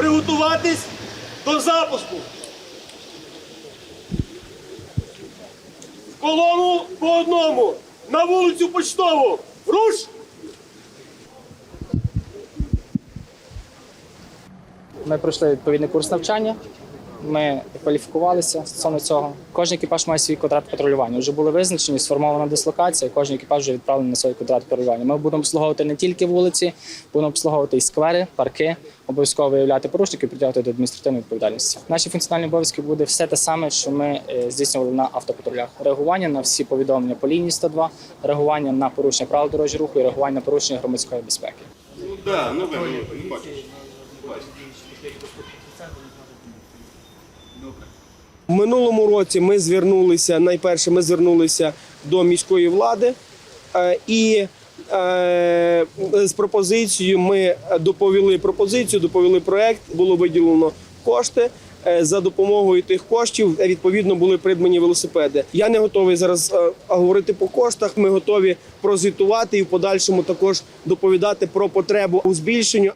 приготуватись до запуску. В колону по одному. На вулицю Почтову. Руш! Ми пройшли відповідний курс навчання. Ми кваліфікувалися стосовно цього. Кожен екіпаж має свій квадрат патрулювання. Вже були визначені, сформована дислокація. Кожен екіпаж вже відправлений на свій квадрат патрулювання. Ми будемо обслуговувати не тільки вулиці, будемо обслуговувати і сквери, парки, обов'язково виявляти порушників, притягувати до адміністративної відповідальності. Наші функціональні обов'язки буде все те саме, що ми е, здійснювали на автопатрулях. Реагування на всі повідомлення по лінії 102, реагування на порушення правил дорожнього руху і реагування на порушення громадської безпеки. Ну да, ну ви бачиш. В минулому році ми звернулися найперше, ми звернулися до міської влади е, і е, з пропозицією ми доповіли пропозицію, доповіли проект, було виділено кошти. Е, За допомогою тих коштів відповідно були придбані велосипеди. Я не готовий зараз говорити по коштах. Ми готові прозвітувати і в подальшому також доповідати про потребу у збільшенню.